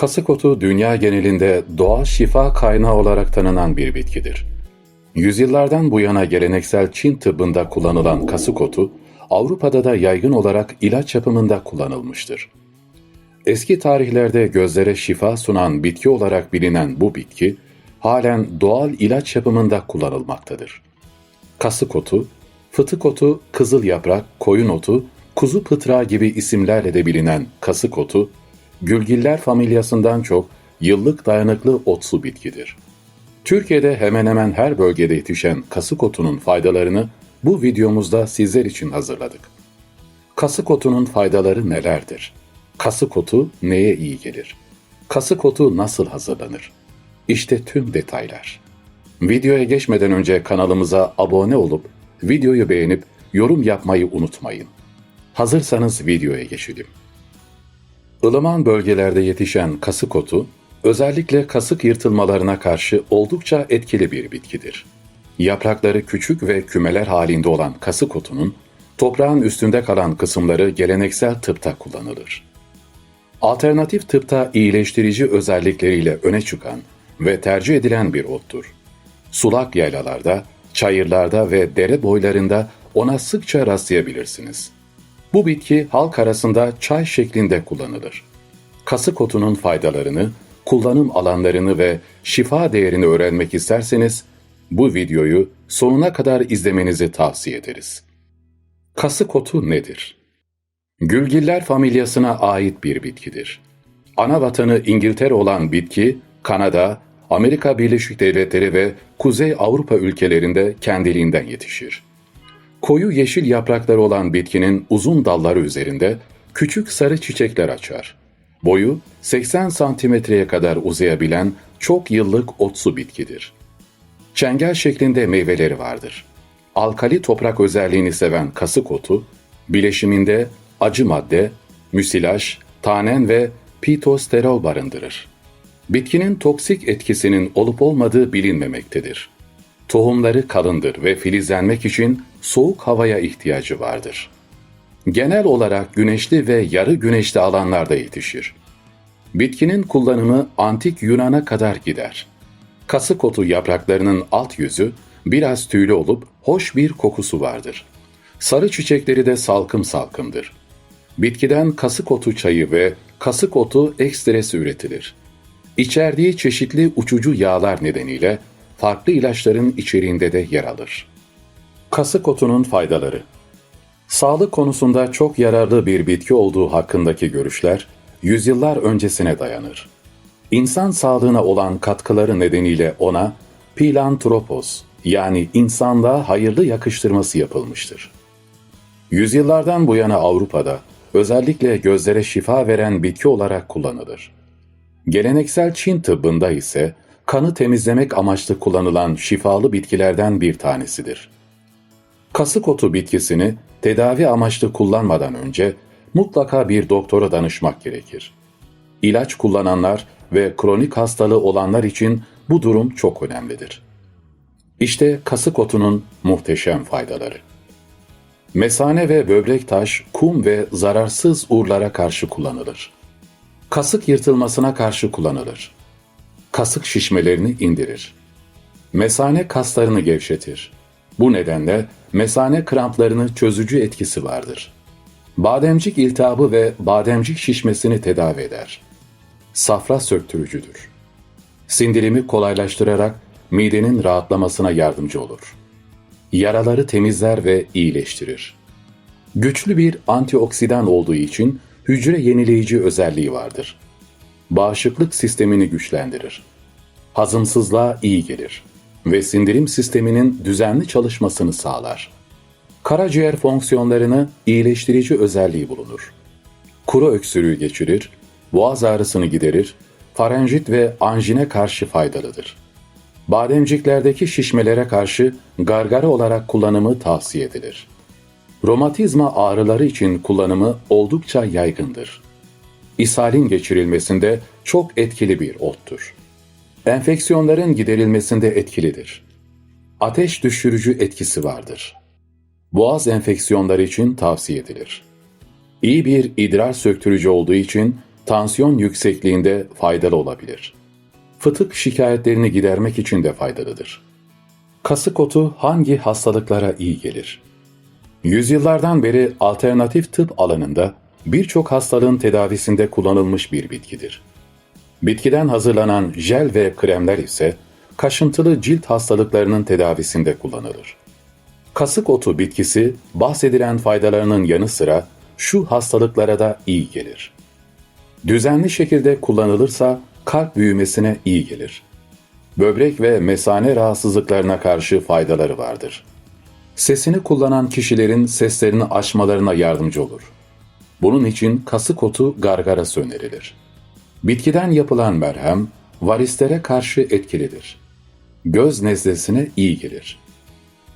Kasık otu dünya genelinde doğal şifa kaynağı olarak tanınan bir bitkidir. Yüzyıllardan bu yana geleneksel Çin tıbbında kullanılan kasık otu, Avrupa'da da yaygın olarak ilaç yapımında kullanılmıştır. Eski tarihlerde gözlere şifa sunan bitki olarak bilinen bu bitki, halen doğal ilaç yapımında kullanılmaktadır. Kasık otu, fıtık otu, kızıl yaprak, koyun otu, kuzu pıtrağı gibi isimlerle de bilinen kasık otu, gülgiller familyasından çok yıllık dayanıklı otsu bitkidir. Türkiye'de hemen hemen her bölgede yetişen kasık otunun faydalarını bu videomuzda sizler için hazırladık. Kasık otunun faydaları nelerdir? Kasık otu neye iyi gelir? Kasık otu nasıl hazırlanır? İşte tüm detaylar. Videoya geçmeden önce kanalımıza abone olup videoyu beğenip yorum yapmayı unutmayın. Hazırsanız videoya geçelim. Ilıman bölgelerde yetişen kasık otu, özellikle kasık yırtılmalarına karşı oldukça etkili bir bitkidir. Yaprakları küçük ve kümeler halinde olan kasık otunun, toprağın üstünde kalan kısımları geleneksel tıpta kullanılır. Alternatif tıpta iyileştirici özellikleriyle öne çıkan ve tercih edilen bir ottur. Sulak yaylalarda, çayırlarda ve dere boylarında ona sıkça rastlayabilirsiniz. Bu bitki halk arasında çay şeklinde kullanılır. Kasık otunun faydalarını, kullanım alanlarını ve şifa değerini öğrenmek isterseniz bu videoyu sonuna kadar izlemenizi tavsiye ederiz. Kasık otu nedir? Gülgiller familyasına ait bir bitkidir. Ana vatanı İngiltere olan bitki, Kanada, Amerika Birleşik Devletleri ve Kuzey Avrupa ülkelerinde kendiliğinden yetişir. Koyu yeşil yaprakları olan bitkinin uzun dalları üzerinde küçük sarı çiçekler açar. Boyu 80 santimetreye kadar uzayabilen çok yıllık otsu bitkidir. Çengel şeklinde meyveleri vardır. Alkali toprak özelliğini seven kasık otu, bileşiminde acı madde, müsilaj, tanen ve pitosterol barındırır. Bitkinin toksik etkisinin olup olmadığı bilinmemektedir. Tohumları kalındır ve filizlenmek için soğuk havaya ihtiyacı vardır. Genel olarak güneşli ve yarı güneşli alanlarda yetişir. Bitkinin kullanımı antik Yunan'a kadar gider. Kasık otu yapraklarının alt yüzü biraz tüylü olup hoş bir kokusu vardır. Sarı çiçekleri de salkım salkımdır. Bitkiden kasık otu çayı ve kasık otu ekstresi üretilir. İçerdiği çeşitli uçucu yağlar nedeniyle farklı ilaçların içeriğinde de yer alır. Kasık otunun faydaları Sağlık konusunda çok yararlı bir bitki olduğu hakkındaki görüşler yüzyıllar öncesine dayanır. İnsan sağlığına olan katkıları nedeniyle ona Pilantropos yani insanlığa hayırlı yakıştırması yapılmıştır. Yüzyıllardan bu yana Avrupa'da özellikle gözlere şifa veren bitki olarak kullanılır. Geleneksel Çin tıbbında ise kanı temizlemek amaçlı kullanılan şifalı bitkilerden bir tanesidir. Kasık otu bitkisini tedavi amaçlı kullanmadan önce mutlaka bir doktora danışmak gerekir. İlaç kullananlar ve kronik hastalığı olanlar için bu durum çok önemlidir. İşte kasık otunun muhteşem faydaları. Mesane ve böbrek taş, kum ve zararsız uğurlara karşı kullanılır. Kasık yırtılmasına karşı kullanılır. Kasık şişmelerini indirir. Mesane kaslarını gevşetir. Bu nedenle mesane kramplarını çözücü etkisi vardır. Bademcik iltihabı ve bademcik şişmesini tedavi eder. Safra söktürücüdür. Sindirimi kolaylaştırarak midenin rahatlamasına yardımcı olur. Yaraları temizler ve iyileştirir. Güçlü bir antioksidan olduğu için hücre yenileyici özelliği vardır. Bağışıklık sistemini güçlendirir. Hazımsızlığa iyi gelir ve sindirim sisteminin düzenli çalışmasını sağlar. Karaciğer fonksiyonlarını iyileştirici özelliği bulunur. Kuru öksürüğü geçirir, boğaz ağrısını giderir, farenjit ve anjine karşı faydalıdır. Bademciklerdeki şişmelere karşı gargara olarak kullanımı tavsiye edilir. Romatizma ağrıları için kullanımı oldukça yaygındır. İshalin geçirilmesinde çok etkili bir ottur. Enfeksiyonların giderilmesinde etkilidir. Ateş düşürücü etkisi vardır. Boğaz enfeksiyonları için tavsiye edilir. İyi bir idrar söktürücü olduğu için tansiyon yüksekliğinde faydalı olabilir. Fıtık şikayetlerini gidermek için de faydalıdır. Kasık otu hangi hastalıklara iyi gelir? Yüzyıllardan beri alternatif tıp alanında birçok hastalığın tedavisinde kullanılmış bir bitkidir. Bitkiden hazırlanan jel ve kremler ise kaşıntılı cilt hastalıklarının tedavisinde kullanılır. Kasık otu bitkisi bahsedilen faydalarının yanı sıra şu hastalıklara da iyi gelir. Düzenli şekilde kullanılırsa kalp büyümesine iyi gelir. Böbrek ve mesane rahatsızlıklarına karşı faydaları vardır. Sesini kullanan kişilerin seslerini aşmalarına yardımcı olur. Bunun için kasık otu gargarası önerilir. Bitkiden yapılan merhem varislere karşı etkilidir. Göz nezlesine iyi gelir.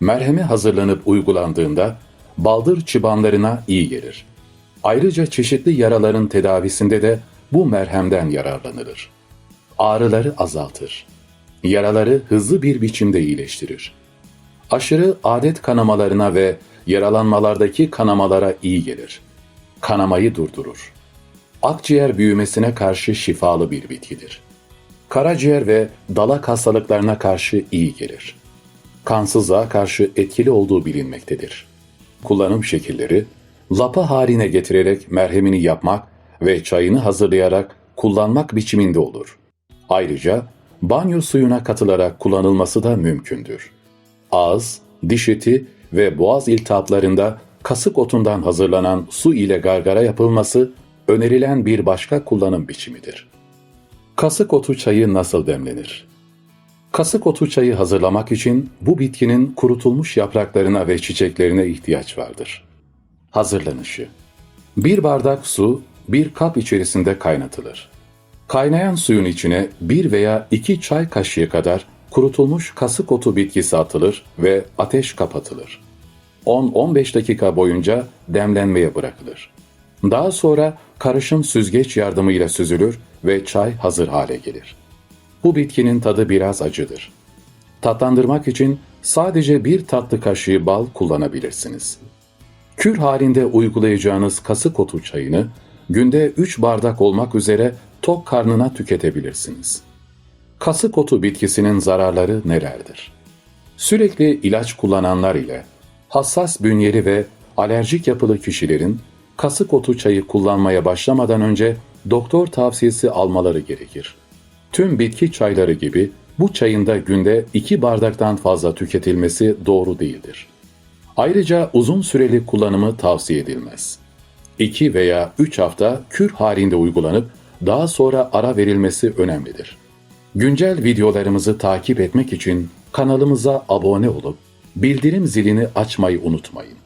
Merhemi hazırlanıp uygulandığında baldır çıbanlarına iyi gelir. Ayrıca çeşitli yaraların tedavisinde de bu merhemden yararlanılır. Ağrıları azaltır. Yaraları hızlı bir biçimde iyileştirir. Aşırı adet kanamalarına ve yaralanmalardaki kanamalara iyi gelir. Kanamayı durdurur. Akciğer büyümesine karşı şifalı bir bitkidir. Karaciğer ve dalak hastalıklarına karşı iyi gelir. Kansızlığa karşı etkili olduğu bilinmektedir. Kullanım şekilleri, lapa haline getirerek merhemini yapmak ve çayını hazırlayarak kullanmak biçiminde olur. Ayrıca banyo suyuna katılarak kullanılması da mümkündür. Ağız, diş eti ve boğaz iltihaplarında kasık otundan hazırlanan su ile gargara yapılması önerilen bir başka kullanım biçimidir. Kasık otu çayı nasıl demlenir? Kasık otu çayı hazırlamak için bu bitkinin kurutulmuş yapraklarına ve çiçeklerine ihtiyaç vardır. Hazırlanışı 1 bardak su bir kap içerisinde kaynatılır. Kaynayan suyun içine 1 veya 2 çay kaşığı kadar kurutulmuş kasık otu bitkisi atılır ve ateş kapatılır. 10-15 dakika boyunca demlenmeye bırakılır. Daha sonra karışım süzgeç yardımıyla süzülür ve çay hazır hale gelir. Bu bitkinin tadı biraz acıdır. Tatlandırmak için sadece bir tatlı kaşığı bal kullanabilirsiniz. Kür halinde uygulayacağınız kasık otu çayını günde 3 bardak olmak üzere tok karnına tüketebilirsiniz. Kasık otu bitkisinin zararları nelerdir? Sürekli ilaç kullananlar ile hassas bünyeli ve alerjik yapılı kişilerin kasık otu çayı kullanmaya başlamadan önce doktor tavsiyesi almaları gerekir. Tüm bitki çayları gibi bu çayın da günde 2 bardaktan fazla tüketilmesi doğru değildir. Ayrıca uzun süreli kullanımı tavsiye edilmez. 2 veya 3 hafta kür halinde uygulanıp daha sonra ara verilmesi önemlidir. Güncel videolarımızı takip etmek için kanalımıza abone olup bildirim zilini açmayı unutmayın.